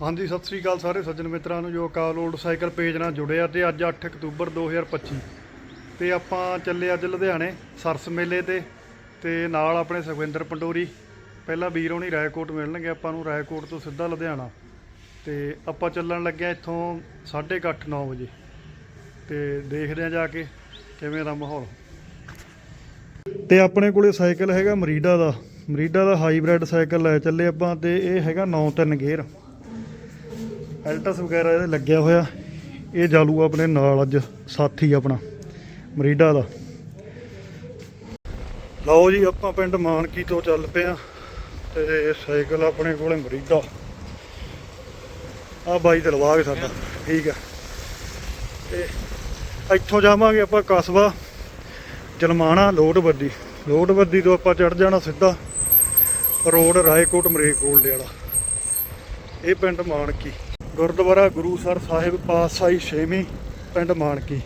ਹਾਂਜੀ, ਸਤਿ ਸ੍ਰੀ ਅਕਾਲ ਸਾਰੇ ਸੱਜਣ ਮਿੱਤਰਾਂ ਨੂੰ, ਜੋ ਅਕਾਲ ਓਲਡ ਸਾਈਕਲ ਪੇਜ ਨਾਲ ਜੁੜਿਆ ਆ ਤੇ ਅੱਜ 8 ਅਕਤੂਬਰ 2025 ਤੇ ਆਪਾਂ ਚੱਲੇ ਅੱਜ ਲੁਧਿਆਣੇ, ਸਰਸ ਮੇਲੇ ਤੇ ਤੇ ਨਾਲ ਆਪਣੇ ਸੁਖਵਿੰਦਰ ਪੰਡੋਰੀ। ਪਹਿਲਾਂ ਵੀਰ ਹੋਣੀ ਰਾਏਕੋਟ ਮਿਲਣਗੇ, ਆਪਾਂ ਨੂੰ ਰਾਏਕੋਟ ਤੋਂ ਸਿੱਧਾ ਲੁਧਿਆਣਾ। ਤੇ ਆਪਾਂ ਚੱਲਣ ਲੱਗੇ ਆ ਇੱਥੋਂ 8:30 9 ਵਜੇ। ਤੇ ਦੇਖਦੇ ਆ ਜਾ ਕੇ ਕਿਵੇਂ ਦਾ ਮਾਹੌਲ। ਤੇ ਆਪਣੇ ਕੋਲੇ ਸਾਈਕਲ ਹੈਗਾ ਮਰੀਡਾ ਦਾ। ਮਰੀਡਾ ਦਾ ਹਾਈਬ੍ਰਿਡ ਸਾਈਕਲ ਲੈ ਚੱਲੇ ਆਪਾਂ ਤੇ ਇਹ ਹੈਗਾ 9-3 ਗੇਅਰ। ਐਲਟਸ ਵਗੈਰਾ ਇਹਦੇ ਲੱਗਿਆ ਹੋਇਆ। ਇਹ ਜਾਲੂ ਆਪਣੇ ਨਾਲ ਅੱਜ ਸਾਥੀ ਆਪਣਾ, ਮਰੀਡਾ ਦਾ। ਲਓ ਜੀ, ਆਪਾਂ ਪਿੰਡ ਮਾਨਕੀ ਤੋਂ ਚੱਲ ਪਏ ਆ ਤੇ ਸਾਈਕਲ ਆਪਣੇ ਕੋਲੇ ਮਰੀਡਾ। ਆ ਬਾਈ ਦਲਵਾਗ ਸਾਡਾ, ਠੀਕ ਆ। ਤੇ ਇੱਥੋਂ ਜਾਵਾਂਗੇ ਆਪਾਂ ਕਸਬਾ, ਜਲਮਾਣਾ ਲੋਡਵੱਦੀ ਲੋਡਵੱਦੀ ਤੋਂ ਆਪਾਂ ਚੜ ਜਾਣਾ ਸਿੱਧਾ ਰੋਡ ਰਾਏਕੋਟ ਮਰੇਕੋਟਲੇ ਵਾਲਾ। ਇਹ ਪਿੰਡ ਮਾਨਕੀ। ਗੁਰਦੁਆਰਾ ਗੁਰੂਸਰ ਸਾਹਿਬ ਪਾਤਸ਼ਾਹੀ ਛੇਵੀਂ ਪਿੰਡ ਮਾਨਕੀ।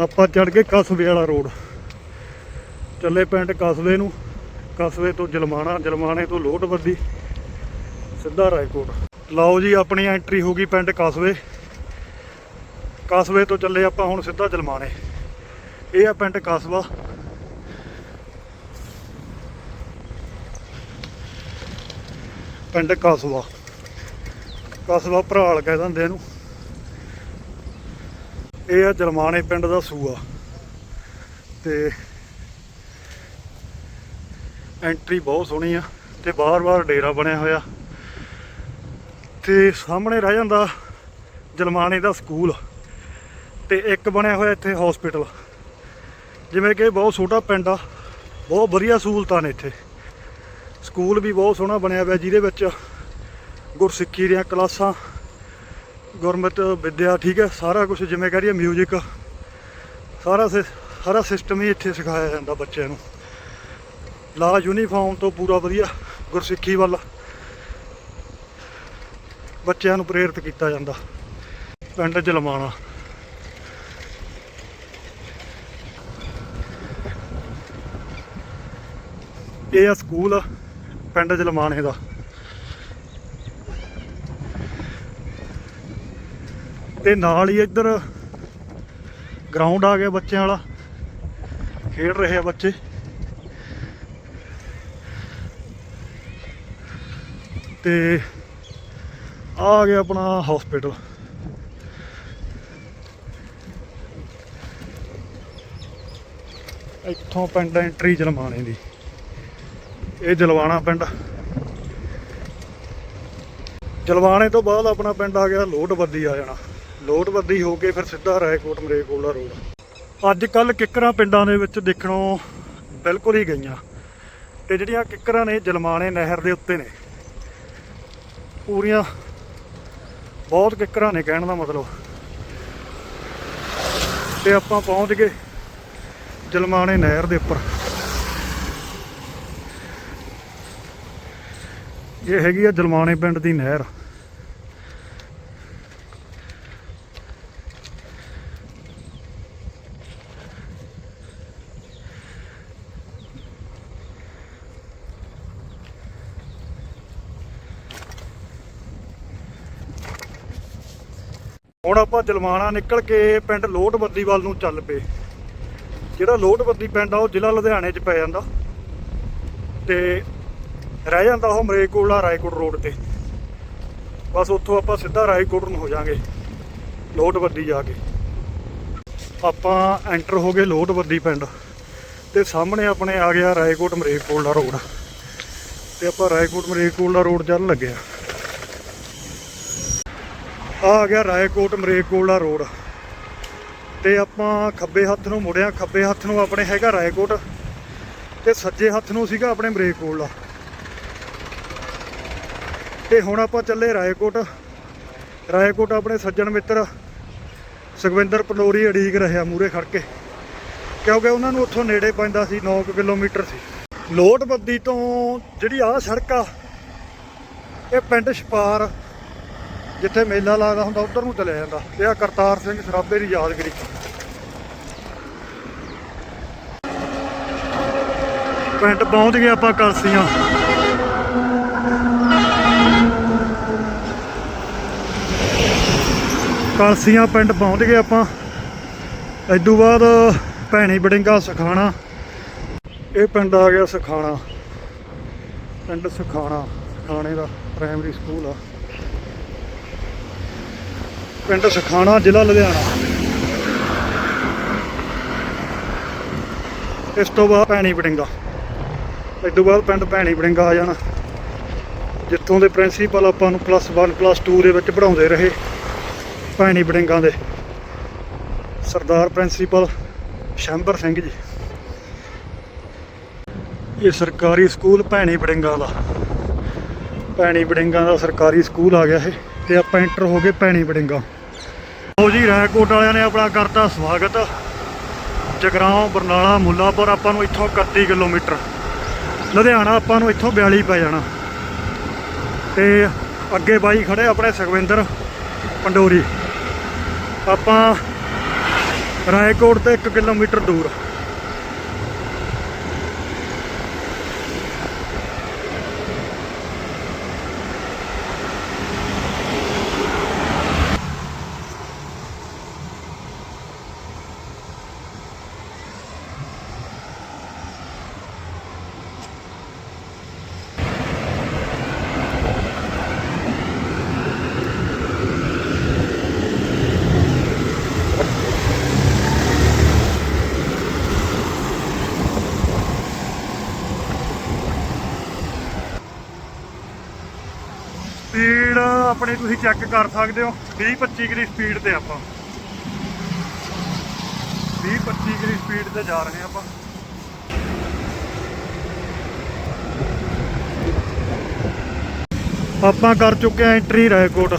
ਆਪਾਂ ਚੜ ਕੇ ਕਸਬੇ ਵਾਲਾ ਰੋਡ। ਚੱਲੇ ਪਿੰਡ ਕਸਬੇ ਨੂੰ। ਕਸਬੇ ਤੋਂ ਜਲਮਾਣਾ, ਜਲਮਾਣੇ ਤੋਂ ਲੋਟਵੱਦੀ ਸਿੱਧਾ ਰਾਏਕੋਟ। ਲਓ ਜੀ, ਆਪਣੀ ਐਂਟਰੀ ਹੋ ਗਈ ਪਿੰਡ ਕਸਬੇ। ਕਸਬੇ ਤੋਂ ਚੱਲੇ ਆਪਾਂ ਹੁਣ ਸਿੱਧਾ ਜਲਮਾਣੇ। ਇਹ ਆ ਪਿੰਡ ਕਸਬਾ। ਪਿੰਡ ਕਸਬਾ। ਕਸਬਾ ਭਰਾਲ ਕਹਿ ਦਿੰਦੇ ਇਹਨੂੰ। ਇਹ ਆ ਜਲਮਾਣੇ ਪਿੰਡ ਦਾ ਸੂਆ। ਤੇ ਐਂਟਰੀ ਬਹੁਤ ਸੋਹਣੀ ਆ ਤੇ ਬਾਰ-ਬਾਰ ਡੇਰਾ ਬਣਿਆ ਹੋਇਆ। ਤੇ ਸਾਹਮਣੇ ਰਹਿ ਜਾਂਦਾ ਜਲਮਾਣੇ ਦਾ ਸਕੂਲ ਤੇ ਇੱਕ ਬਣਿਆ ਹੋਇਆ ਇੱਥੇ ਹਸਪੀਟਲ ਜਿਵੇਂ ਕਿ ਬਹੁਤ ਛੋਟਾ ਪਿੰਡ ਆ, ਬਹੁਤ ਵਧੀਆ ਸਹੂਲਤਾਂ ਨੇ ਇੱਥੇ। ਸਕੂਲ ਵੀ ਬਹੁਤ ਸੋਹਣਾ ਬਣਿਆ ਹੋਇਆ ਜਿਹਦੇ ਵਿੱਚ ਗੁਰਸਿੱਖੀ ਦੀਆਂ ਕਲਾਸਾਂ, ਗੁਰਮਤ ਵਿੱਦਿਆ, ਠੀਕ ਹੈ, ਸਾਰਾ ਕੁਝ ਜਿਵੇਂ ਕਹ ਰਹੀ ਮਿਊਜ਼ਿਕ ਸਾਰਾ ਸਿ- ਸਾਰਾ ਸਿਸਟਮ ਹੀ ਇੱਥੇ ਸਿਖਾਇਆ ਜਾਂਦਾ ਬੱਚਿਆਂ ਨੂੰ। ਲਾ ਯੂਨੀਫਾਰਮ ਤੋਂ ਪੂਰਾ ਵਧੀਆ ਗੁਰਸਿੱਖੀ ਵੱਲ ਬੱਚਿਆਂ ਨੂੰ ਪ੍ਰੇਰਿਤ ਕੀਤਾ ਜਾਂਦਾ ਪਿੰਡ ਜਲਮਾਣਾ। ਇਹ ਆ ਸਕੂਲ। ਪਿੰਡ ਜਲਮਾਣੇ ਦਾ ਤੇ ਨਾਲ ਹੀ ਇੱਧਰ ਗਰਾਊਂਡ ਆ ਗਿਆ ਬੱਚਿਆਂ ਵਾਲਾ। ਖੇਡ ਰਹੇ ਆ ਬੱਚੇ। ਤੇ ਆ ਗਿਆ ਆਪਣਾ ਹਸਪੀਟਲ ਇੱਥੋਂ ਪਿੰਡ ਐਂਟਰੀ ਜਲਮਾਣੇ ਦੀ। ਇਹ ਜਲਵਾਣਾ ਪਿੰਡ। ਜਲਵਾਣੇ ਤੋਂ ਬਾਅਦ ਆਪਣਾ ਪਿੰਡ ਆ ਗਿਆ, ਲੋਟਬੱਦੀ ਆ ਜਾਣਾ। ਲੋਟਬੱਦੀ ਹੋ ਕੇ ਫਿਰ ਸਿੱਧਾ ਰਾਏਕੋਟ ਮਰੇਕੋਲਾ ਰੋਡ। ਅੱਜ ਕੱਲ ਕਿੱਕਰਾਂ ਪਿੰਡਾਂ ਦੇ ਵਿੱਚ ਦੇਖਣੋਂ ਬਿਲਕੁਲ ਹੀ ਗਈਆਂ। ਤੇ ਜਿਹੜੀਆਂ ਕਿੱਕਰਾਂ ਨੇ ਜਲਮਾਣੇ ਨਹਿਰ ਦੇ ਉੱਤੇ ਨੇ, ਪੂਰੀਆਂ ਬਹੁਤ ਕਿੱਕਰਾਂ ਨੇ ਕਹਿਣ ਦਾ ਮਤਲਬ। ਤੇ ਆਪਾਂ ਪਹੁੰਚ ਗਏ ਜਲਮਾਣੇ ਨਹਿਰ ਦੇ ਉੱਪਰ। ਇਹ ਹੈਗੀ ਆ ਜਲਮਾਣੇ ਪਿੰਡ ਦੀ ਨਹਿਰ। ਹੁਣ ਆਪਾਂ ਜਲਮਾਣਾ ਨਿਕਲ ਕੇ ਪਿੰਡ ਲੋਟਬੱਦੀ ਵੱਲ ਨੂੰ ਚੱਲ ਪਏ। ਜਿਹੜਾ ਲੋਟਬੱਦੀ ਪਿੰਡ ਆ, ਉਹ ਜ਼ਿਲ੍ਹਾ ਲੁਧਿਆਣੇ 'ਚ ਪੈ ਜਾਂਦਾ। ਤੇ ਰਹਿ ਜਾਂਦਾ ਉਹ ਮਰੇਕੋਲਾ ਰਾਏਕੋਟ ਰੋਡ ਤੇ। ਬਸ ਉੱਥੋਂ ਆਪਾਂ ਸਿੱਧਾ ਰਾਏਕੋਟ ਨੂੰ ਹੋ ਜਾਾਂਗੇ ਲੋਟਬੱਦੀ ਜਾ ਕੇ। ਆਪਾਂ ਐਂਟਰ ਹੋ ਗਏ ਲੋਟਬੱਦੀ ਪਿੰਡ ਤੇ ਸਾਹਮਣੇ ਆਪਣੇ ਆ ਗਿਆ ਰਾਏਕੋਟ ਮਰੇਕੋਲਾ ਰੋਡ। ਤੇ ਆਪਾਂ ਰਾਏਕੋਟ ਮਰੇਕੋਲਾ ਰੋਡ ਚੱਲ ਲੱਗੇ ਆ। ਆ ਆ ਗਿਆ ਰਾਏਕੋਟ ਮਰੇਕੋਲਾ ਰੋਡ। ਤੇ ਆਪਾਂ ਖੱਬੇ ਹੱਥ ਨੂੰ ਮੁੜਿਆ, ਖੱਬੇ ਹੱਥ ਨੂੰ ਆਪਣੇ ਹੈਗਾ ਰਾਏਕੋਟ। ਤੇ ਸੱਜੇ ਹੱਥ ਨੂੰ ਸੀਗਾ ਆਪਣੇ ਮਰੇਕੋਲਾ ਤੇ ਹੁਣ ਆਪਾਂ ਚੱਲੇ ਰਾਏਕੋਟ। ਰਾਏਕੋਟ ਆਪਣੇ ਸੱਜਣ ਮਿੱਤਰ ਸੁਖਵਿੰਦਰ ਪੰਡੋਰੀ ਅੜੀਕ ਰਿਹਾ ਮੂਰੇ ਖੜ ਕੇ। ਕਿਉਂਕਿ ਉਹਨਾਂ ਨੂੰ ਉੱਥੋਂ ਨੇੜੇ ਪੈਂਦਾ ਸੀ 9 ਕਿਲੋਮੀਟਰ ਸੀ। ਲੋਟਬੱਦੀ ਤੋਂ ਜਿਹੜੀ ਆਹ ਸੜਕ ਆ, ਇਹ ਪਿੰਡ ਛਪਾਰ, ਜਿੱਥੇ ਮੇਲਾ ਲੱਗਦਾ ਹੁੰਦਾ, ਉਧਰ ਨੂੰ ਚਲਿਆ ਜਾਂਦਾ। ਤੇ ਆ ਕਰਤਾਰ ਸਿੰਘ ਸਰਾਬੇ ਦੀ ਯਾਦਗਿਰੀ। ਪਿੰਡ ਪਹੁੰਚ ਗਏ ਆਪਾਂ ਕਲਸੀਆਂ। ਕਲਸੀਆਂ ਪਿੰਡ ਪਹੁੰਚ ਗਏ ਆਪਾਂ। ਇਦੋਂ ਬਾਅਦ ਭੈਣੀ ਬੜਿੰਗਾ ਸਖਾਣਾ। ਇਹ ਪਿੰਡ ਆ ਗਿਆ ਸਖਾਣਾ। ਪਿੰਡ ਸਖਾਣਾ, ਸਖਾਣੇ ਦਾ ਪ੍ਰਾਇਮਰੀ ਸਕੂਲ ਆ। ਪਿੰਡ ਸਖਾਣਾ, ਜ਼ਿਲ੍ਹਾ ਲੁਧਿਆਣਾ। ਇਸ ਤੋਂ ਬਾਅਦ ਭੈਣੀ ਬੜਿੰਗਾ। ਇਸ ਤੋਂ ਬਾਅਦ ਪਿੰਡ ਭੈਣੀ ਬੜਿੰਗਾ ਆ ਜਾਣਾ। ਜਿੱਥੋਂ ਦੇ ਪ੍ਰਿੰਸੀਪਲ ਆਪਾਂ ਨੂੰ ਪਲੱਸ 1 ਪਲੱਸ 2 ਦੇ ਵਿੱਚ ਪੜਾਉਂਦੇ ਰਹੇ। ਭੈਣੀ ਬੜਿੰਗਾ ਦੇ। ਸਰਦਾਰ ਪ੍ਰਿੰਸੀਪਲ ਸ਼ੰਬਰ ਸਿੰਘ ਜੀ। ਇਹ ਸਰਕਾਰੀ ਸਕੂਲ ਭੈਣੀ ਬੜਿੰਗਾ ਦਾ। ਭੈਣੀ ਬੜਿੰਗਾ ਦਾ ਸਰਕਾਰੀ ਸਕੂਲ ਆ ਗਿਆ ਇਹ ਤੇ ਆਪਾਂ ਐਂਟਰ ਹੋ ਗਏ ਭੈਣੀ ਬੜਿੰਗਾ। ਲਓ ਜੀ, ਰਾਏਕੋਟ ਵਾਲਿਆਂ ਨੇ ਆਪਣਾ ਕਰਤਾ ਸਵਾਗਤ। ਜਗਰਾਉਂ, ਬਰਨਾਲਾ, ਮੁੱਲਾਪੁਰ ਆਪਾਂ ਨੂੰ ਇੱਥੋਂ 31 ਕਿਲੋਮੀਟਰ। ਲੁਧਿਆਣਾ ਆਪਾਂ ਨੂੰ ਇੱਥੋਂ 42 ਪੈ ਜਾਣਾ। ਤੇ ਅੱਗੇ ਬਾਈ ਖੜੇ ਆਪਣੇ ਸੁਖਵਿੰਦਰ ਪੰਡੋਰੀ। ਆਪਾਂ ਰਾਏਕੋਟ ਤੋਂ 1 ਕਿਲੋਮੀਟਰ ਦੂਰ ਸਪੀਡ ਆਪਣੀ ਤੁਸੀਂ ਚੈੱਕ ਕਰ ਸਕਦੇ ਹੋ 20 25 ਦੀ ਸਪੀਡ ਤੇ ਆਪਾਂ। 20 25 ਦੀ ਸਪੀਡ ਤੇ ਜਾ ਰਹੇ ਆਪਾਂ। ਆਪਾਂ ਕਰ ਚੁੱਕੇ ਆ ਐਂਟਰੀ ਰਾਏਕੋਟ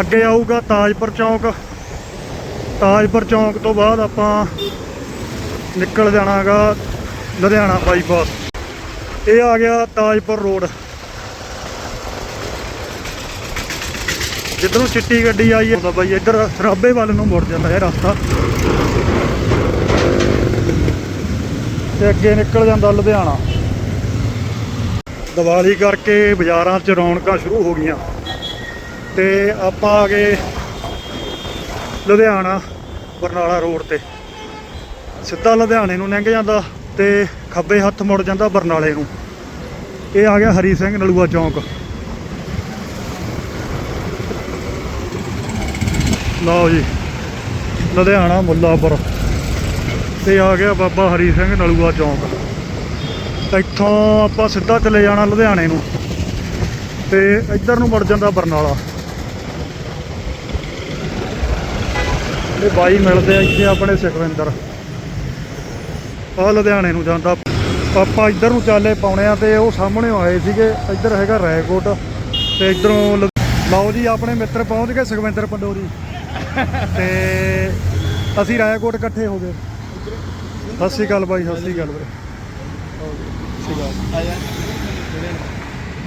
ਅੱਗੇ ਆਊਗਾ ਤਾਜਪੁਰ ਚੌਂਕ। ਤਾਜਪੁਰ ਚੌਂਕ ਤੋਂ ਬਾਅਦ ਆਪਾਂ ਨਿਕਲ ਜਾਣਾਗਾ ਲੁਧਿਆਣਾ ਬਾਈਪਾਸ ਇਹ ਆ ਗਿਆ ਤਾਜਪੁਰ ਰੋਡ ਜਿੱਧਰੋਂ ਚਿੱਟੀ ਗੱਡੀ ਆਈ ਹੈ ਬਾਈ ਇੱਧਰ ਸਰਾਬੇ ਵੱਲ ਨੂੰ ਮੁੜ ਜਾਂਦਾ ਹੈ ਰਸਤਾ। ਤੇ ਅੱਗੇ ਨਿਕਲ ਜਾਂਦਾ ਲੁਧਿਆਣਾ। ਦੀਵਾਲੀ ਕਰਕੇ ਬਾਜ਼ਾਰਾਂ 'ਚ ਰੌਣਕਾਂ ਸ਼ੁਰੂ ਹੋ ਗਈਆਂ। ਤੇ ਆਪਾਂ ਆ ਗਏ ਲੁਧਿਆਣਾ, ਬਰਨਾਲਾ ਰੋਡ ਤੇ। ਸਿੱਧਾ ਲੁਧਿਆਣੇ ਨੂੰ ਲੰਘ ਜਾਂਦਾ ਤੇ ਖੱਬੇ ਹੱਥ ਮੁੜ ਜਾਂਦਾ ਬਰਨਾਲੇ ਨੂੰ। ਇਹ ਆ ਗਿਆ ਹਰੀ ਸਿੰਘ ਨਲੂਆ ਚੌਂਕ। ਲਓ ਜੀ, ਲੁਧਿਆਣਾ ਮੁੱਲਾਪੁਰ। ਤੇ ਆ ਗਿਆ ਬਾਬਾ ਹਰੀ ਸਿੰਘ ਨਲੂਆ ਚੌਂਕ। ਇੱਥੋਂ ਆਪਾਂ ਸਿੱਧਾ ਚਲੇ ਜਾਣਾ ਲੁਧਿਆਣੇ ਨੂੰ। ਤੇ ਇੱਧਰ ਨੂੰ ਮੁੜ ਜਾਂਦਾ ਬਰਨਾਲਾ। ਇਹ ਬਾਈ ਮਿਲਦੇ ਆ ਇੱਥੇ ਆਪਣੇ ਸੁਖਵਿੰਦਰ ਆ ਲੁਧਿਆਣੇ ਨੂੰ ਜਾਂਦਾ। ਆਪਾਂ ਇੱਧਰ ਨੂੰ ਚਾਲੇ ਪਾਉਣੇ ਆ ਤੇ ਉਹ ਸਾਹਮਣੇ ਆਏ ਸੀਗੇ। ਇੱਧਰ ਹੈਗਾ ਰੈਕੋਟ ਤੇ ਇੱਧਰੋਂ ਲਓ ਜੀ, ਆਪਣੇ ਮਿੱਤਰ ਪਹੁੰਚ ਗਏ ਸੁਖਵਿੰਦਰ ਪੰਡੋਰੀ। ਤੇ ਅਸੀਂ ਰਾਏਕੋਟ ਇਕੱਠੇ ਹੋ ਗਏ। ਸਤਿ ਸ਼੍ਰੀ ਅਕਾਲ ਬਾਈ ਸਤਿ ਸ਼੍ਰੀ ਅਕਾਲ ਵੀਰੇ। ਸਤਿ ਸ਼੍ਰੀ ਅਕਾਲ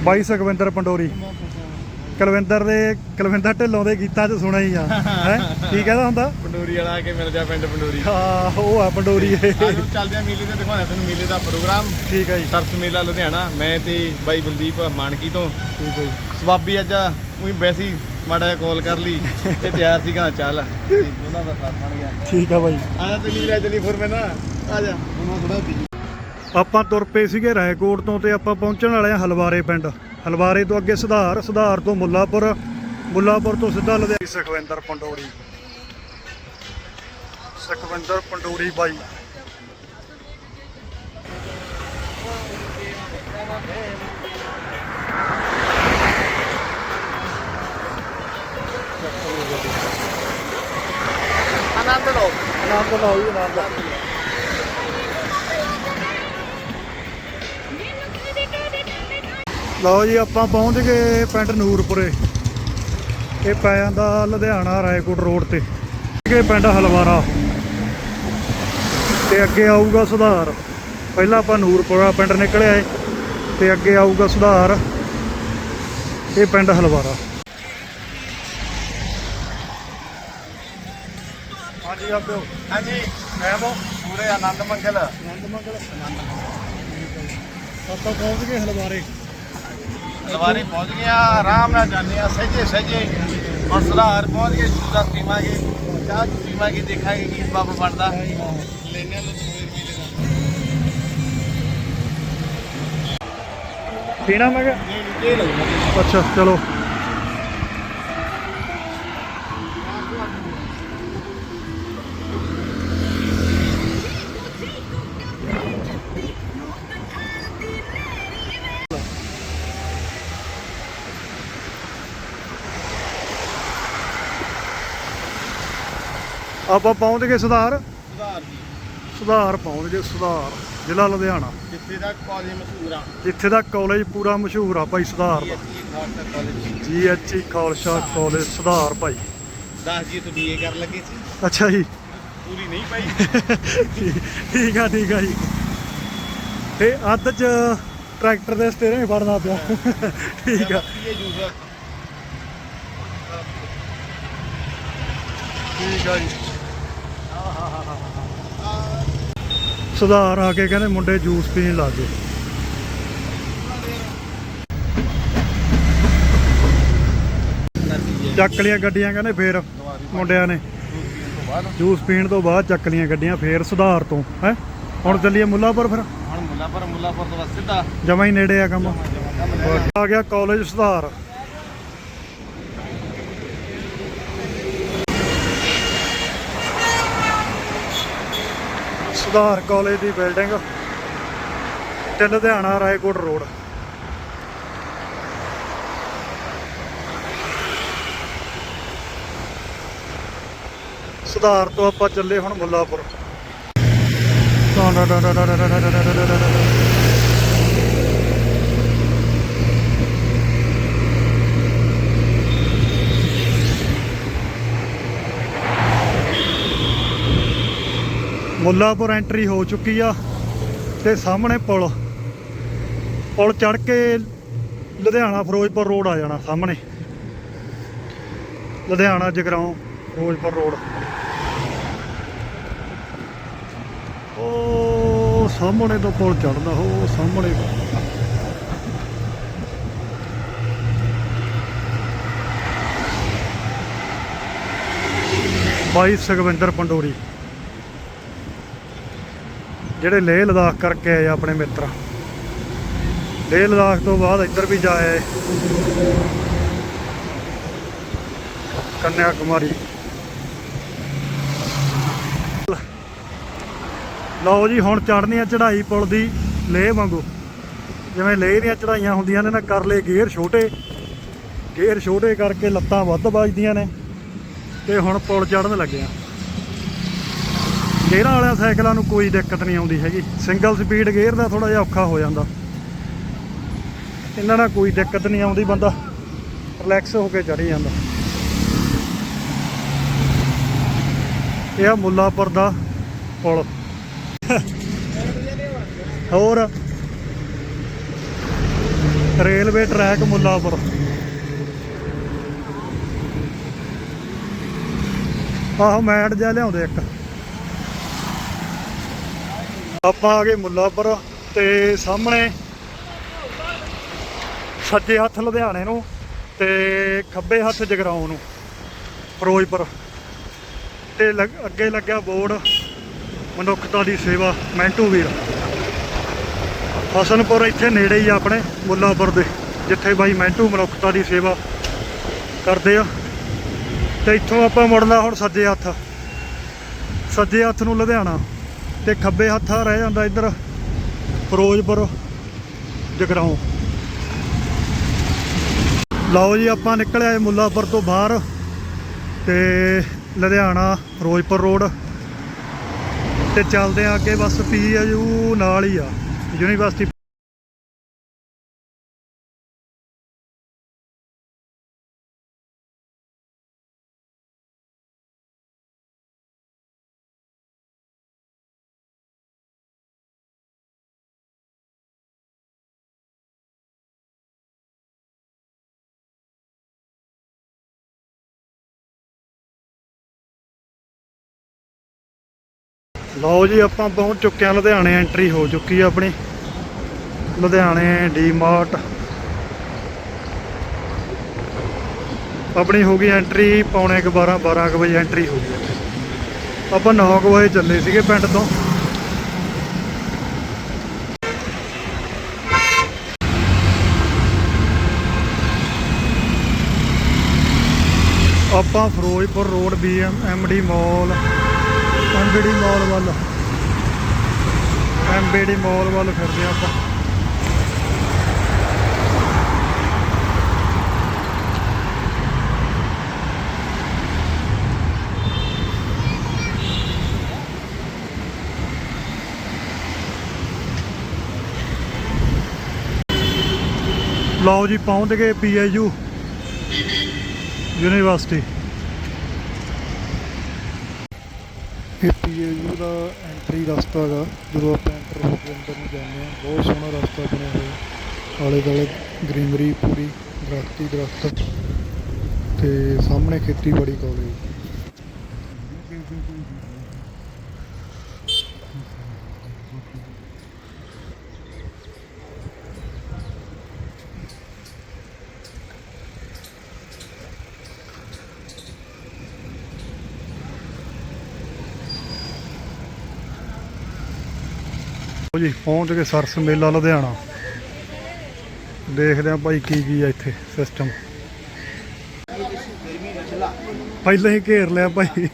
ਬਾਈ ਸੁਖਵਿੰਦਰ ਪੰਡੋਰੀ। ਕੁਲਵਿੰਦਰ ਦੇ ਕੁਲਵਿੰਦਰ ਢਿੱਲੋਂ ਦੇ ਗੀਤਾਂ 'ਚ ਸੁਣਿਆ ਹੀ ਆ। ਹੈ? ਕੀ ਕਹਿੰਦਾ ਹੁੰਦਾ? ਪੰਡੋਰੀ ਵਾਲਾ ਆ ਕੇ ਮਿਲ ਜਾ ਪਿੰਡ ਪੰਡੋਰੀ। ਹਾਂ ਉਹ ਆ ਪੰਡੋਰੀ। ਇਹ ਚੱਲਦੇ ਆ ਮੇਲੇ ਤੇ ਦਿਖਾਉਣਾ ਤੈਨੂੰ ਮੇਲੇ ਦਾ ਪ੍ਰੋਗਰਾਮ। ਠੀਕ ਹੈ ਜੀ। ਸਰਸ ਮੇਲਾ ਲੁਧਿਆਣਾ। ਮੈਂ ਤੇ ਬਾਈ ਬਲਦੀਪ ਮਾਨਕੀ ਤੋਂ। ਠੀਕ ਹੈ ਜੀ। ਸਵਾਬੀ ਅੱਜ ਉਹੀ ਵੈਸੀ ਮਾੜਾ ਕਾਲ ਕਰ ਲਈ ਤੇ ਤਿਆਰ ਸੀ ਕਹਿੰਦਾ ਚੱਲ ਉਹਨਾਂ ਦਾ ਸਾਥ ਬਣ ਗਿਆ। ਠੀਕ ਆ ਬਾਈ। ਆਜਾ ਤੇ ਨੀਲਾ ਚਲੀ ਫਿਰ ਮੈਂ ਨਾ ਆ ਜਾ ਉਹਨਾਂ ਥੋੜਾ ਆਪਾਂ ਤੁਰ ਪਏ ਸੀਗੇ ਰਾਏਕੋਟ ਤੋਂ ਤੇ ਆਪਾਂ ਪਹੁੰਚਣ ਵਾਲੇ ਆ ਹਲਵਾਰੇ ਪਿੰਡ। ਹਲਵਾਰੇ ਤੋਂ ਅੱਗੇ ਸੁਧਾਰ ਸੁਧਾਰ ਤੋਂ ਮੁੱਲਾਪੁਰ। ਮੁੱਲਾਪੁਰ ਤੋਂ ਸਿੱਧਾ ਲੁਧਿਆਣਾ। ਸੁਖਵਿੰਦਰ ਪੰਡੋਰੀ। ਸੁਖਵਿੰਦਰ ਪੰਡੋਰੀ ਬਾਈ। ਆਨੰਦ ਲਓ ਆਨੰਦ ਲਓ ਜੀ ਆਨੰਦ ਲਓ ਜੀ, ਆਪਾਂ ਪਹੁੰਚ ਗਏ ਪਿੰਡ ਨੂਰਪੁਰੇ। ਇਹ ਪੈ ਜਾਂਦਾ ਲੁਧਿਆਣਾ ਰਾਏਕੋਟ ਰੋਡ ਤੇ। ਇਹ ਪਿੰਡ ਹਲਵਾਰਾ। ਤੇ ਅੱਗੇ ਆਊਗਾ ਸੁਧਾਰ। ਪਹਿਲਾਂ ਆਪਾਂ ਨੂਰਪੁਰਾ ਪਿੰਡ ਨਿਕਲਿਆ ਏ, ਤੇ ਅੱਗੇ ਆਊਗਾ ਸੁਧਾਰ। ਇਹ ਪਿੰਡ ਹਲਵਾਰਾ। ਹਾਂਜੀ ਆਪਿਓ ਹਾਂਜੀ ਮੈਂ ਬੋ ਪੂਰੇ ਆਨੰਦ ਮੰਗਲ। ਆਨੰਦ ਮੰਗਲ ਆਪਾਂ ਪਹੁੰਚ ਗਏ ਹਲਵਾਰੇ। ਸਵਾਰੀ ਪਹੁੰਚ ਗਿਆ ਆਰਾਮ ਨਾਲ ਜਾਂਦੇ ਆ ਸਹਜੇ ਸਹਜੇ। ਹੁਣ ਸੁਧਾਰ ਪਹੁੰਚ ਕੇ ਜੂਸ ਪੀਵਾਂਗੇ ਚਾਹ ਪੀਵਾਂਗੇ ਦੇਖਾਂਗੇ ਕੀ ਸਬਬ ਬਣਦਾ। ਲੈਣੇ ਨੂੰ ਸਵੇਰ ਵੀ ਪੀਣਾ ਮੈਂ ਕਿਹਾ? ਅੱਛਾ ਚਲੋ। ਆਪਾਂ ਪਹੁੰਚ ਗਏ ਸੁਧਾਰ? ਸੁਧਾਰ ਜੀ। ਸੁਧਾਰ ਪਹੁੰਚ ਗਏ ਸੁਧਾਰ ਜ਼ਿਲ੍ਹਾ ਲੁਧਿਆਣਾ। ਜਿੱਥੇ ਦਾ ਕਾਲਜ ਮਸ਼ਹੂਰ ਆ। ਜਿੱਥੇ ਦਾ ਕਾਲਜ ਪੂਰਾ ਮਸ਼ਹੂਰ ਆ ਭਾਈ ਸੁਧਾਰ ਦਾ। Khalsa college G H E Khalsa college Sudhar ਭਾਈ। 10 ਜੀ ਤੋਂ ਬੀਏ ਕਰਨ ਲੱਗੇ ਸੀ? ਅੱਛਾ ਜੀ। ਪੂਰੀ ਨਹੀਂ ਪਾਈ ਠੀਕ ਆ ਠੀਕ ਆ ਜੀ। ਤੇ ਅੱਧ ਚ ਟਰੈਕਟਰ ਦੇ ਸਟੀਅਰਿੰਗ ਫੜਨਾ ਪਿਆ। ਠੀਕ ਆ। ਠੀਕ ਆ ਜੀ। ਸੁਧਾਰ ਆ ਕੇ ਕਹਿੰਦੇ ਮੁੰਡੇ ਜੂਸ ਪੀਣ ਲੱਗ ਗਏ। ਚੱਕ ਲਿਆ ਗੱਡੀਆਂ ਕਹਿੰਦੇ ਫੇਰ ਮੁੰਡਿਆਂ ਨੇ। ਜੂਸ ਪੀਣ ਤੋਂ ਬਾਅਦ ਚੱਕ ਲੀਆਂ ਗੱਡੀਆਂ ਫੇਰ ਸੁਧਾਰ ਤੋਂ ਹੈ? ਹੁਣ ਚੱਲੀਏ ਮੁੱਲਾਪੁਰ ਫਿਰ। ਹੁਣ ਮੁੱਲਾਪੁਰ ਮੁੱਲਾਪੁਰ ਤੋਂ ਸਿੱਧਾ। ਜਮਾ ਹੀ ਨੇੜੇ ਆ ਕੰਮ। ਆ ਗਿਆ ਕਾਲਜ ਸੁਧਾਰ। ਸੁਧਾਰ ਕਾਲਜ ਦੀ ਬਿਲਡਿੰਗ ਤੇ ਲੁਧਿਆਣਾ ਰਾਏਕੋਟ ਰੋਡ। ਸੁਧਾਰ ਤੋਂ ਆਪਾਂ ਚੱਲੇ ਹੁਣ ਮੁੱਲਾਪੁਰ। ਮੁੱਲਾਪੁਰ ਐਂਟਰੀ ਹੋ ਚੁੱਕੀ ਆ ਤੇ ਸਾਹਮਣੇ ਪੁਲ। ਪੁਲ ਚੜ ਕੇ ਲੁਧਿਆਣਾ ਫਿਰੋਜ਼ਪੁਰ ਰੋਡ ਆ ਜਾਣਾ ਸਾਹਮਣੇ। ਲੁਧਿਆਣਾ ਜਗਰਾਉਂ ਫਿਰੋਜ਼ਪੁਰ ਰੋਡ। ਉਹ ਸਾਹਮਣੇ ਤੋਂ ਪੁਲ ਚੜਦਾ ਉਹ ਸਾਹਮਣੇ ਬਾਈ ਸੁਖਵਿੰਦਰ ਪੰਡੋਰੀ। ਜਿਹੜੇ ਲੇਹ ਲਦਾਖ ਕਰਕੇ ਆਏ ਆ ਆਪਣੇ ਮਿੱਤਰ। ਲੇਹ ਲਦਾਖ ਤੋਂ ਬਾਅਦ ਇੱਧਰ ਵੀ ਜਾਏ ਕੰਨਿਆ ਕੁਮਾਰੀ ਲਓ ਜੀ, ਹੁਣ ਚੜ੍ਹਨੀ ਆ ਚੜ੍ਹਾਈ ਪੁਲ ਦੀ ਲੇਹ ਵਾਂਗੂ। ਜਿਵੇਂ ਲੇਹ ਦੀਆਂ ਚੜਾਈਆਂ ਹੁੰਦੀਆਂ ਨੇ ਨਾ, ਕਰ ਲਏ ਗੇਅਰ ਛੋਟੇ। ਗੇਅਰ ਛੋਟੇ ਕਰਕੇ ਲੱਤਾਂ ਵੱਧ ਵੱਜਦੀਆਂ ਨੇ। ਤੇ ਹੁਣ ਪੁਲ ਚੜ੍ਹਨ ਲੱਗੇ ਆ। ਗੇਅਰਾਂ ਵਾਲਿਆਂ ਸਾਈਕਲਾਂ ਨੂੰ ਕੋਈ ਦਿੱਕਤ ਨਹੀਂ ਆਉਂਦੀ ਹੈਗੀ। ਸਿੰਗਲ ਸਪੀਡ ਗੇਅਰ ਦਾ ਥੋੜਾ ਜਿਹਾ ਔਖਾ ਹੋ ਜਾਂਦਾ। ਇਹਨਾਂ ਨਾਲ ਕੋਈ ਦਿੱਕਤ ਨਹੀਂ ਆਉਂਦੀ, ਬੰਦਾ ਰਿਲੈਕਸ ਹੋ ਕੇ ਚੜੀ ਜਾਂਦਾ। ਇਹ ਆ ਮੁੱਲਾਪੁਰ ਦਾ ਪੁਲ। ਹੋਰ? Railway track Mullanpur. ਆਹੋ, ਮੈਟ ਜਿਹਾ ਲਿਆਉਂਦੇ ਇੱਕ। ਆਪਾਂ ਆ ਗਏ ਮੁੱਲਾਪੁਰ ਤੇ ਸਾਹਮਣੇ ਸੱਜੇ ਹੱਥ ਲੁਧਿਆਣੇ ਨੂੰ ਤੇ ਖੱਬੇ ਹੱਥ ਜਗਰਾਉਂ ਨੂੰ, ਫਿਰੋਜ਼ਪੁਰ। ਤੇ ਲੱਗ- ਅੱਗੇ ਲੱਗਿਆ ਬੋਰਡ ਮਨੁੱਖਤਾ ਦੀ ਸੇਵਾ, ਮੈਂਟੂ ਵੀਰ। ਹਸਨਪੁਰ ਇੱਥੇ ਨੇੜੇ ਹੀ ਆ ਆਪਣੇ ਮੁੱਲਾਪੁਰ ਦੇ, ਜਿੱਥੇ ਬਾਈ ਮੈਂਟੂ ਮਨੁੱਖਤਾ ਦੀ ਸੇਵਾ ਕਰਦੇ ਆ। ਤੇ ਇੱਥੋਂ ਆਪਾਂ ਮੁੜਨਾ ਹੁਣ ਸੱਜੇ ਹੱਥ। ਸੱਜੇ ਹੱਥ ਨੂੰ ਲੁਧਿਆਣਾ। ਤੇ ਖੱਬੇ ਹੱਥ ਰਹਿ ਜਾਂਦਾ ਇੱਧਰ ਫਿਰੋਜ਼ਪੁਰ, ਜਗਰਾਉਂ। ਲਓ ਜੀ, ਆਪਾਂ ਨਿਕਲ ਆਏ ਮੁੱਲਾਪੁਰ ਤੋਂ ਬਾਹਰ ਤੇ ਲੁਧਿਆਣਾ, ਫਿਰੋਜ਼ਪੁਰ ਰੋਡ ਤੇ ਚੱਲਦੇ ਆ ਅੱਗੇ, ਬਸ ਪੀਯੂ ਨਾਲ ਹੀ ਆ, ਯੂਨੀਵਰਸਿਟੀ ਲਓ ਜੀ, ਆਪਾਂ ਪਹੁੰਚ ਚੁੱਕੇ ਹਾਂ ਲੁਧਿਆਣੇ ਐਂਟਰੀ ਹੋ ਚੁੱਕੀ ਆ ਆਪਣੀ। ਲੁਧਿਆਣੇ ਡੀਮਾਰਟ ਆਪਣੀ ਹੋ ਗਈ ਐਂਟਰੀ ਪੌਣੇ ਕੁ 12 12 ਕੁ ਵਜੇ ਐਂਟਰੀ ਹੋ ਗਈ ਆਪਾਂ 9 ਕੁ ਵਜੇ ਚੱਲੇ ਸੀਗੇ ਪਿੰਡ ਤੋਂ। ਆਪਾਂ Firozpur road BM MD mall MBD mall ਵੱਲ। ਐਮਬੀਡੀ ਮਾਲ ਵੱਲ ਫਿਰਦੇ ਹਾਂ ਆਪਾਂ। ਲਓ ਜੀ, ਪਹੁੰਚ ਗਏ ਪੀਆਈਯੂ ਯੂਨੀਵਰਸਿਟੀ ਇਹ ਪੀਆਈਯੂ ਦਾ ਐਂਟਰੀ ਰਸਤਾ ਹੈਗਾ, ਜਦੋਂ ਆਪਾਂ ਐਂਟਰ ਹੋ ਕੇ ਅੰਦਰ ਨੂੰ ਜਾਂਦੇ ਹਾਂ, ਬਹੁਤ ਸੋਹਣਾ ਰਸਤਾ ਬਣਿਆ ਹੋਇਆ। ਆਲੇ ਦੁਆਲੇ ਗ੍ਰੀਨਰੀ ਪੂਰੀ, ਦਰਖਤੀ, ਦਰਖਤ ਤੇ ਸਾਹਮਣੇ ਖੇਤੀਬਾੜੀ ਕਾਲਜ ਲਓ ਜੀ, ਪਹੁੰਚ ਗਏ ਸਰਸ ਮੇਲਾ ਲੁਧਿਆਣਾ। ਦੇਖਦੇ ਆਂ ਭਾਈ ਕੀ ਕੀ ਆ ਇੱਥੇ ਸਿਸਟਮ ਪਹਿਲਾਂ ਹੀ ਘੇਰ ਲਿਆ ਭਾਈ।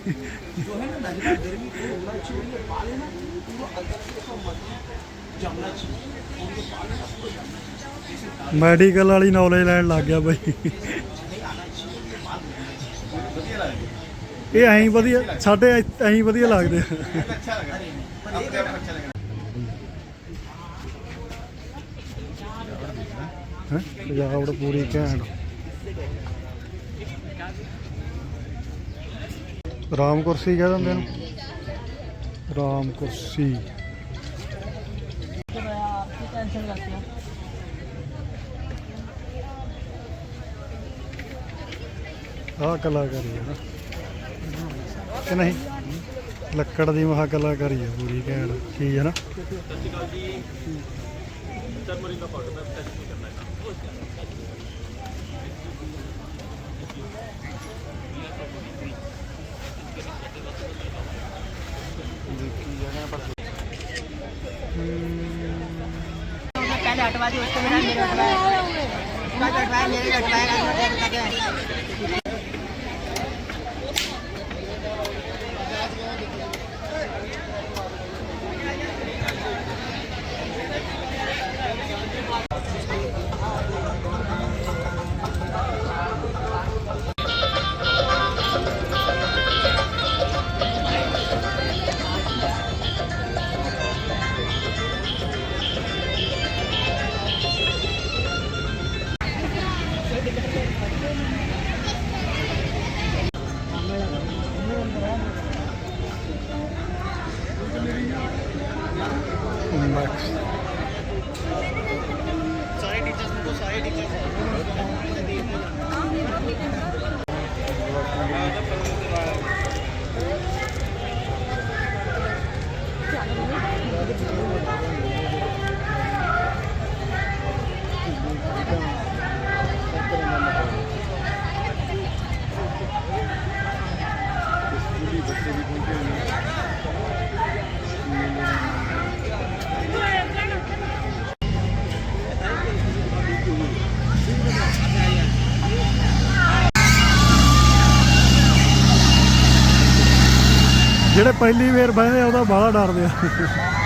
ਮੈਡੀਕਲ ਵਾਲੀ ਨੌਲੇਜ ਲੈਣ ਲੱਗ ਗਿਆ ਭਾਈ। ਇਹ ਐਂ ਵਧੀਆ, ਸਾਡੇ ਐਂ ਵਧੀਆ ਲੱਗਦੇ। ਆ ਅੱਛਾ ਲੱਗਾ ਆਪਣੇ ਆਪ ਅੱਛਾ ਲੱਗਾ ਹੈਂ ਸਜਾਵਟ ਪੂਰੀ ਘੈਂਟ। ਰਾਮ ਕੁਰਸੀ ਕਹਿ ਦਿੰਦੇ ਨੂੰ ਰਾਮ ਕੁਰਸੀ। ਆ ਕਲਾਕਾਰੀ ਹੈ ਨਾ। ਕਿ ਨਹੀਂ? ਲੱਕੜ ਦੀ ਮਹਾ ਕਲਾਕਾਰੀ ਹੈ ਪੂਰੀ ਘੈਂਟ। ਠੀਕ ਹੈ ਨਾ? ਸਤਿ ਸ਼੍ਰੀ ਅਕਾਲ ਜੀ ਚਰਮਰੀ ਦਾ ਪਾਟ ਮੈਂ पहले हटवा दी उसको मेरा मेरे हटवाया मेरे हटवाया ਜਿਹੜੇ ਪਹਿਲੀ ਵਾਰ ਬਹਿੰਦੇ ਆ ਉਹਦਾ ਬਾਹਲਾ ਡਰਦੇ ਆ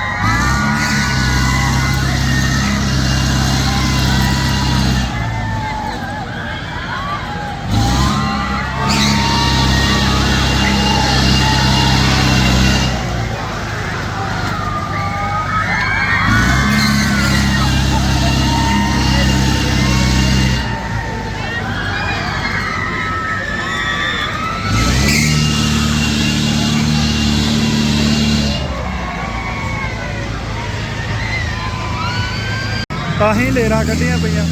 ਤਾਂ ਹੀ ਲੇਰਾਂ ਕੱਢੀਆਂ ਪਈਆਂ।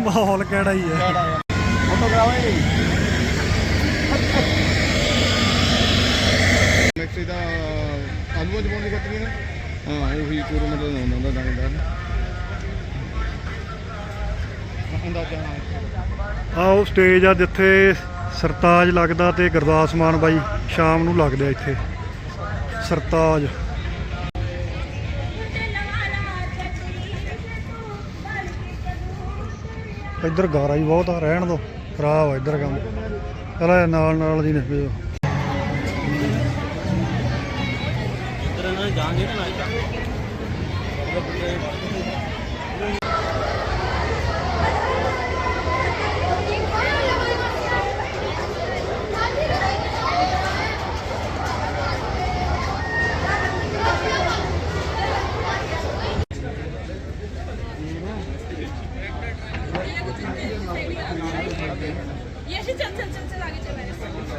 ਮਾਹੌਲ ਕਿਹੜਾ ਹੀ ਹੈ। ਫੋਟੋ ਚ ਪਾਉਣ ਦੀ ਕੱਟਣੀ ਨਾ ਹਾਂ ਉਹੀ ਚੂਰੂ ਮਤਲਬ ਹੁੰਦਾ ਹੁੰਦਾ ਦਾਣੇਦਾਰ ਅੰਦਾਜ਼ਾ ਹਾਂ? ਆ ਉਹ ਸਟੇਜ ਆ ਜਿੱਥੇ ਸਰਤਾਜ ਲੱਗਦਾ ਤੇ ਗੁਰਦਾਸ ਮਾਨ ਬਾਈ ਸ਼ਾਮ ਨੂੰ ਲੱਗਦੇ ਆ ਇੱਥੇ। ਸਰਤਾਜ। ਇੱਧਰ ਗਾਰਾ ਹੀ ਬਹੁਤ ਆ ਰਹਿਣ ਦੋ। ਖਰਾਬ ਆ ਇੱਧਰ ਕੰਮ। ਚਲੋ ਇਹ ਨਾਲ ਨਾਲ ਦੀ ਨਿਕਲੋ ये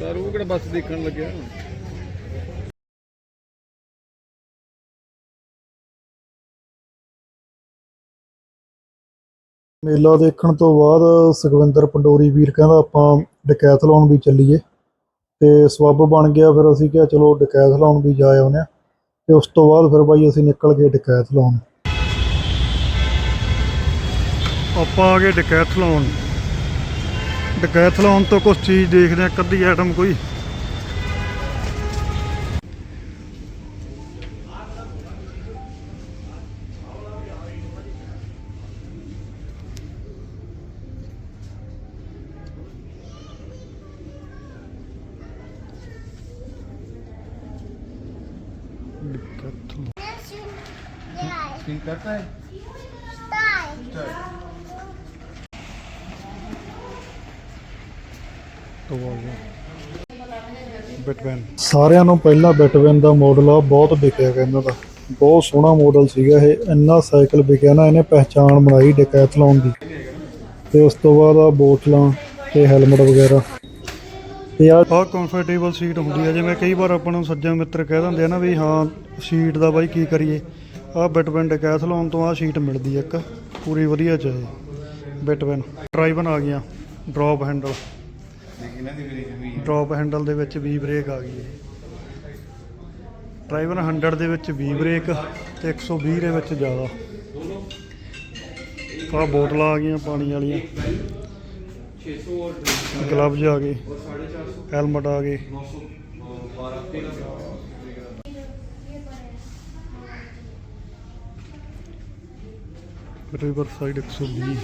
ਸਰ ਉਹ ਕਿਹੜਾ ਬੱਸ ਦੇਖਣ ਲੱਗਿਆ? ਮੇਲਾ ਦੇਖਣ ਤੋਂ ਬਾਅਦ ਸੁਖਵਿੰਦਰ ਪੰਡੋਰੀ ਵੀਰ ਕਹਿੰਦਾ ਆਪਾਂ ਡਕੈਥਲੋਨ ਵੀ ਚੱਲੀਏ। ਤੇ ਸਬੱਬ ਬਣ ਗਿਆ, ਫਿਰ ਅਸੀਂ ਕਿਹਾ ਚਲੋ ਡਕੈਥਲੋਨ ਵੀ ਜਾ ਆਉਂਦੇ ਹਾਂ। ਤੇ ਉਸ ਤੋਂ ਬਾਅਦ ਫਿਰ ਬਾਈ ਅਸੀਂ ਨਿਕਲ ਗਏ ਡਕੈਥਲੋਨ ਆਪਾਂ ਆ ਗਏ ਡਕੈਥਲੋਨ ਡਕੈਥਲੋਨ ਤੋਂ ਕੁਝ ਚੀਜ਼ ਦੇਖਦੇ ਆ ਕੱਦੀ ਆਈਟਮ ਕੋਈ। ਸਾਰਿਆਂ ਨੂੰ ਪਹਿਲਾਂ ਬਿਟਵੈਨ ਦਾ ਮਾਡਲ ਆ, ਬਹੁਤ ਵਿਕਿਆ ਗਾ ਇਹਨਾਂ ਦਾ। ਬਹੁਤ ਸੋਹਣਾ ਮਾਡਲ ਸੀਗਾ ਇਹ, ਇੰਨਾ ਸਾਈਕਲ ਵਿਕਿਆ ਨਾ, ਇਹਨੇ ਪਹਿਚਾਣ ਬਣਾਈ ਡਕੈਥਲੋਨ ਦੀ। ਤੇ ਉਸ ਤੋਂ ਬਾਅਦ ਆ ਬੋਤਲਾਂ ਤੇ ਹੈਲਮਟ ਵਗੈਰਾ। ਤੇ ਆ ਆ ਕੰਫਰਟੇਬਲ ਸੀਟ ਹੁੰਦੀ ਹੈ ਜਿਵੇਂ ਕਈ ਵਾਰ ਆਪਾਂ ਨੂੰ ਸੱਜਣ ਮਿੱਤਰ ਕਹਿ ਦਿੰਦੇ ਆ ਨਾ ਵੀ ਹਾਂ ਸੀਟ ਦਾ ਬਾਈ ਕੀ ਕਰੀਏ। ਆ ਬਿਟਵੈਨ ਡਕੈਥਲੋਨ ਤੋਂ ਆ ਸੀਟ ਮਿਲਦੀ ਹੈ ਇੱਕ, ਪੂਰੀ ਵਧੀਆ ਚ ਇਹ। ਬਿਟਵੈਨ ਆ ਗਈਆਂ ਡ੍ਰੌਪ ਹੈਂਡਲ ਇਹਨਾਂ ਦੀ ਵੀ ਹੋਈ ਡ੍ਰੌਪ ਹੈਂਡਲ ਦੇ ਵਿੱਚ ਵੀ ਬ੍ਰੇਕ ਆ ਗਈ ਹੈ। ਡਰਾਈਵਰ 100 ਦੇ ਵਿੱਚ ਵੀ ਬ੍ਰੇਕ ਤੇ 120 ਦੇ ਵਿੱਚ ਜ਼ਿਆਦਾ। ਆ ਬੋਤਲਾਂ ਆ ਗਈਆਂ ਪਾਣੀ ਵਾਲੀਆਂ। ਗਲਵਜ਼ ਆ ਗਏ। ਹੈਲਮਟ ਆ ਗਏ। ਰਿਵਰ ਸਾਈਡ 120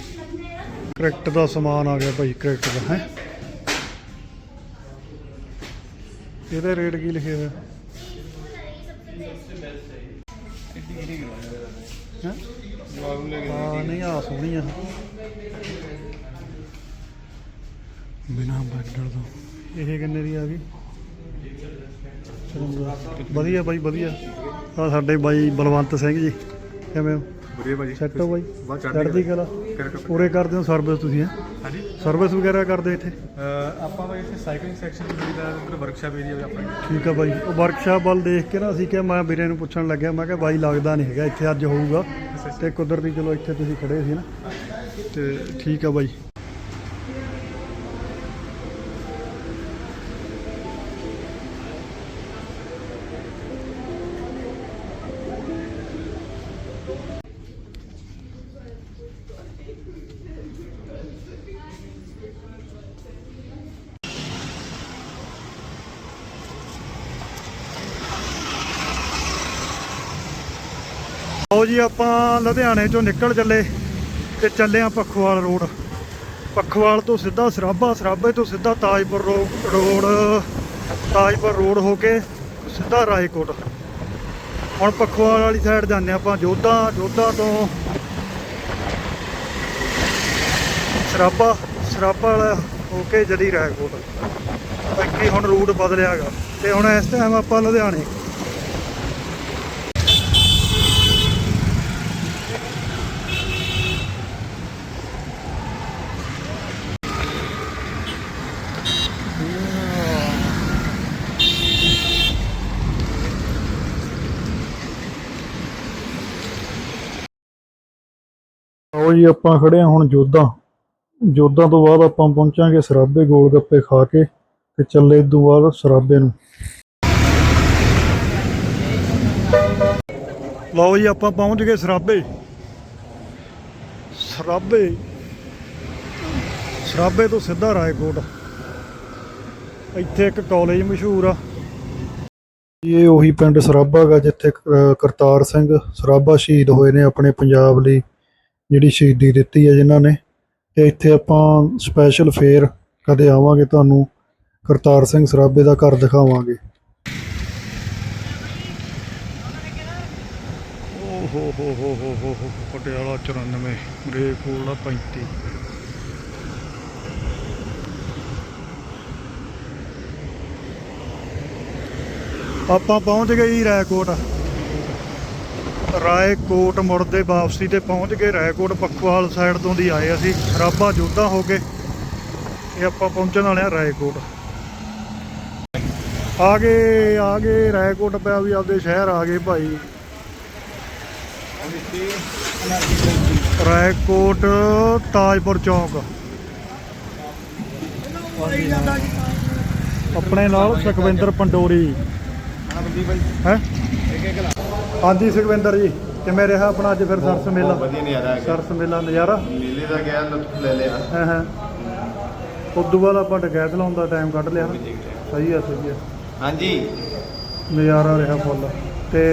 ਕਰੈਕਟ ਦਾ ਸਮਾਨ ਆ ਗਿਆ ਭਾਈ ਕਰੈਕਟ ਦਾ, ਹੈ? ਇਹਦਾ ਰੇਟ ਕੀ ਲਿਖਿਆ ਹੋਇਆ? ਹੈਂ? ਜਵਾਬ ਲੈ ਕੇ ਹਾਂ, ਨਹੀਂ ਆ ਸੋਹਣੀ ਆ। ਬਿਨਾ ਬੈਡਰ ਤੋਂ। ਇਹ ਕਿੰਨੇ ਦੀ ਆ ਗਈ? ਚਲੋ, ਵਧੀਆ। ਬਾਈ, ਵਧੀਆ। ਆ ਸਾਡੇ ਬਾਈ ਬਲਵੰਤ ਸਿੰਘ ਜੀ। ਕਿਵੇਂ ਹੋ? ਵਧੀਆ ਭਾਜੀ ਸੈੱਟ ਹੋ ਬਾਈ। ਬਹੁਤ ਚੜ੍ਹਦੀ ਕਲਾ। ਪੂਰੇ ਕਰਦੇ ਹੋ ਸਰਵਿਸ ਤੁਸੀਂ ਹੈ? ਹਾਂਜੀ। ਸਰਵਿਸ ਵਗੈਰਾ ਕਰਦੇ ਇੱਥੇ? ਆਪਾਂ ਭਾਈ ਇੱਥੇ ਸਾਈਕਲਿੰਗ ਸੈਕਸ਼ਨ ਦੀ ਦਾ ਮਤਲਬ ਵਰਕਸ਼ਾਪ ਏਰੀਆ ਆਪਣੀ ਠੀਕ ਆ ਬਾਈ। ਉਹ ਵਰਕਸ਼ਾਪ ਵੱਲ ਦੇਖ ਕੇ ਨਾ ਅਸੀਂ ਕਿ ਮੈਂ ਵੀਰੇ ਨੂੰ ਪੁੱਛਣ ਲੱਗਿਆ ਮੈਂ ਕਿਹਾ ਬਾਈ ਲੱਗਦਾ ਨਹੀਂ ਹੈਗਾ ਇੱਥੇ ਅੱਜ ਹੋਊਗਾ। ਤੇ ਕੁਦਰਤੀ ਚਲੋ ਇੱਥੇ ਤੁਸੀਂ ਖੜੇ ਸੀ ਨਾ। ਤੇ ਠੀਕ ਆ ਬਾਈ। ਜੀ, ਆਪਾਂ ਲੁਧਿਆਣੇ ਚੋਂ ਨਿਕਲ ਚੱਲੇ ਤੇ ਚੱਲੇ ਆ ਪੱਖੋਵਾਲ ਰੋਡ। ਪੱਖੋਵਾਲ ਤੋਂ ਸਿੱਧਾ ਸਰਾਭਾ, ਸਰਾਭੇ ਤੋਂ ਸਿੱਧਾ ਤਾਜਪੁਰ ਰੋ- ਰੋਡ, ਤਾਜਪੁਰ ਰੋਡ ਹੋ ਕੇ ਸਿੱਧਾ ਰਾਏਕੋਟ। ਹੁਣ ਪੱਖੋਵਾਲ ਵਾਲੀ ਸਾਈਡ ਜਾਂਦੇ ਆਪਾਂ, ਜੋਧਾ ਜੋਧਾ ਤੋਂ ਸਰਾਭਾ ਸਰਾਭਾ ਵਾਲਾ ਹੋ ਕੇ ਜਦੀ ਰਾਏਕੋਟ। ਅੱਗੇ ਹੁਣ ਰੂਟ ਬਦਲਿਆ ਹੈਗਾ ਤੇ ਹੁਣ ਇਸ ਟਾਈਮ ਆਪਾਂ ਲੁਧਿਆਣੇ ਆਓ ਜੀ, ਆਪਾਂ ਖੜੇ ਹਾਂ ਹੁਣ ਜੋਧਾ। ਜੋਧਾਂ ਤੋਂ ਬਾਅਦ ਆਪਾਂ ਪਹੁੰਚਾਂਗੇ ਸਰਾਬੇ ਗੋਲ ਗੱਪੇ ਖਾ ਕੇ ਤੇ ਚੱਲੇ ਇਦੋਂ ਬਾਅਦ ਸਰਾਬੇ ਨੂੰ। ਲਓ ਜੀ, ਆਪਾਂ ਪਹੁੰਚ ਗਏ ਸਰਾਬੇ। ਸਰਾਬੇ। ਸਰਾਬੇ ਤੋਂ ਸਿੱਧਾ ਰਾਏਕੋਟ। ਇੱਥੇ ਇੱਕ ਕਾਲਜ ਮਸ਼ਹੂਰ ਆ। ਇਹ ਉਹੀ ਪਿੰਡ ਸਰਾਭਾ ਗਾ ਜਿੱਥੇ ਕਰਤਾਰ ਸਿੰਘ ਸਰਾਭਾ ਸ਼ਹੀਦ ਹੋਏ ਨੇ ਆਪਣੇ ਪੰਜਾਬ ਲਈ। ਜਿਹੜੀ ਸ਼ਹੀਦੀ ਦਿੱਤੀ ਹੈ ਜਿਨ੍ਹਾਂ ਨੇ। ਤੇ ਇੱਥੇ ਆਪਾਂ ਸਪੈਸ਼ਲ ਫੇਰ ਕਦੇ ਆਵਾਂਗੇ ਤੁਹਾਨੂੰ, ਕਰਤਾਰ ਸਿੰਘ ਸਰਾਭੇ ਦਾ ਘਰ ਦਿਖਾਵਾਂਗੇ। ਓ ਹੋ ਹੋ ਹੋ ਹੋ ਹੋ ਹੋ, ਪਟਿਆਲਾ 94 ਰੇਕੋਲਾ 35 ਆਪਾਂ ਪਹੁੰਚ ਗਏ ਜੀ ਰਾਏਕੋਟ ਮੁੜ ਦੇ ਵਾਪਸੀ ਤੇ ਪਹੁੰਚ ਗਏ। ਰਾਏਕੋਟ ਪੱਖਵਾਲ ਸਾਈਡ ਤੋਂ ਦੀ ਆਏ ਅਸੀਂ। ਸਰਾਬਾ ਜੋਧਾ ਹੋ ਕੇ ਇਹ ਆਪਾਂ ਪਹੁੰਚਣ ਵਾਲੇ ਆ ਰਾਏਕੋਟ। ਆ ਗਏ ਆ ਗਏ, ਰਾਏਕੋਟ ਪਿਆ ਵੀ ਆਪਦੇ ਸ਼ਹਿਰ ਆ ਗਏ ਭਾਈ। ਰਾਏਕੋਟ ਤਾਜਪੁਰ ਚੌਂਕ। ਆਪਣੇ ਨਾਲ ਸੁਖਵਿੰਦਰ ਪੰਡੋਰੀ। ਹੈ? ਇੱਕ ਇੱਕ ਲਾ ਹਾਂਜੀ ਸੁਖਵਿੰਦਰ ਜੀ ਕਿਵੇਂ ਰਿਹਾ ਆਪਣਾ ਅੱਜ ਫਿਰ ਸਰਸ ਮੇਲਾ? ਵਧੀਆ ਨਜ਼ਾਰਾ ਸਰਸ ਮੇਲਾ ਨਜ਼ਾਰਾ? ਮੇਲੇ ਦਾ ਗਿਆ ਲੁਤਫ ਲੈ ਲਿਆ। ਹਾਂ ਹਾਂ। ਉਦੋਂ ਬਾਅਦ ਆਪਾਂ ਡਕੈਤ ਲਾਉਣ ਦਾ ਟਾਈਮ ਕੱਢ ਲਿਆ। ਸਹੀ ਆ ਸਹੀ ਆ ਹਾਂਜੀ। ਨਜ਼ਾਰਾ ਰਿਹਾ ਫੁੱਲ। ਤੇ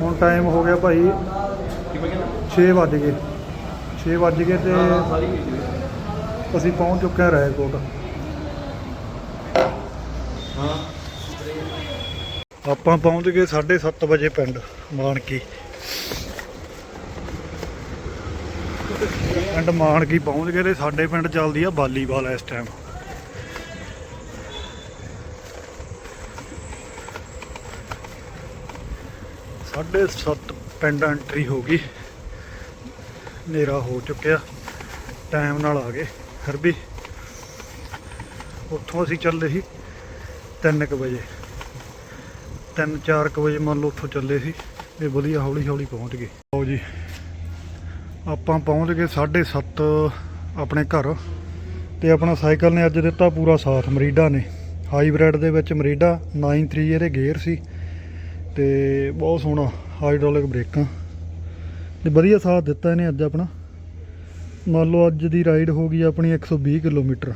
ਹੁਣ ਟਾਈਮ ਹੋ ਗਿਆ ਭਾਈ ਕਿਵੇਂ ਕਹਿੰਦਾ 6 ਵੱਜ ਗਏ। 6 ਵੱਜ ਗਏ ਤੇ ਅਸੀਂ ਪਹੁੰਚ ਚੁੱਕੇ ਹਾਂ ਰਾਏਕੋਟ। ਹਾਂ। ਆਪਾਂ ਪਹੁੰਚ ਗਏ 7:30 ਵਜੇ ਪਿੰਡ, ਮਾਨਕੀ। ਪਿੰਡ ਮਾਨਕੀ ਪਹੁੰਚ ਗਏ ਤੇ ਸਾਡੇ ਪਿੰਡ ਚੱਲਦੀ ਆ ਵਾਲੀਬਾਲ ਇਸ ਟਾਈਮ ਸਾਢੇ ਸੱਤ ਪਿੰਡ ਐਂਟਰੀ ਹੋ ਗਈ। ਹਨੇਰਾ ਹੋ ਚੁੱਕਿਆ। ਟਾਈਮ ਨਾਲ ਆ ਗਏ। ਫਿਰ ਵੀ ਉੱਥੋਂ ਅਸੀਂ ਚੱਲੇ ਸੀ 3:00 ਵਜੇ। 3-4 ਵਜੇ ਮੰਨ ਲਓ ਉੱਥੋਂ ਚੱਲੇ ਸੀ ਤੇ ਵਧੀਆ ਹੌਲੀ ਹੌਲੀ ਪਹੁੰਚ ਗਏ। ਆਓ ਜੀ, ਆਪਾਂ ਪਹੁੰਚ ਗਏ 7:30 ਆਪਣੇ ਘਰ ਤੇ ਆਪਣਾ ਸਾਈਕਲ ਨੇ ਅੱਜ ਦਿੱਤਾ ਪੂਰਾ ਸਾਥ, ਮਰੀਡਾ ਨੇ। ਹਾਈਬ੍ਰਿਡ ਦੇ ਵਿੱਚ ਮਰੀਡਾ 93 ਇਹਦੇ ਗੇਅਰ ਸੀ ਤੇ ਬਹੁਤ ਸੋਹਣਾ ਹਾਈਡ੍ਰੋਲਿਕ ਬ੍ਰੇਕਾਂ। ਤੇ ਵਧੀਆ ਸਾਥ ਦਿੱਤਾ ਇਹਨੇ ਅੱਜ ਆਪਣਾ। ਮੰਨ ਲਓ ਅੱਜ ਦੀ ਰਾਈਡ ਹੋ ਗਈ ਆਪਣੀ 120 ਕਿਲੋਮੀਟਰ।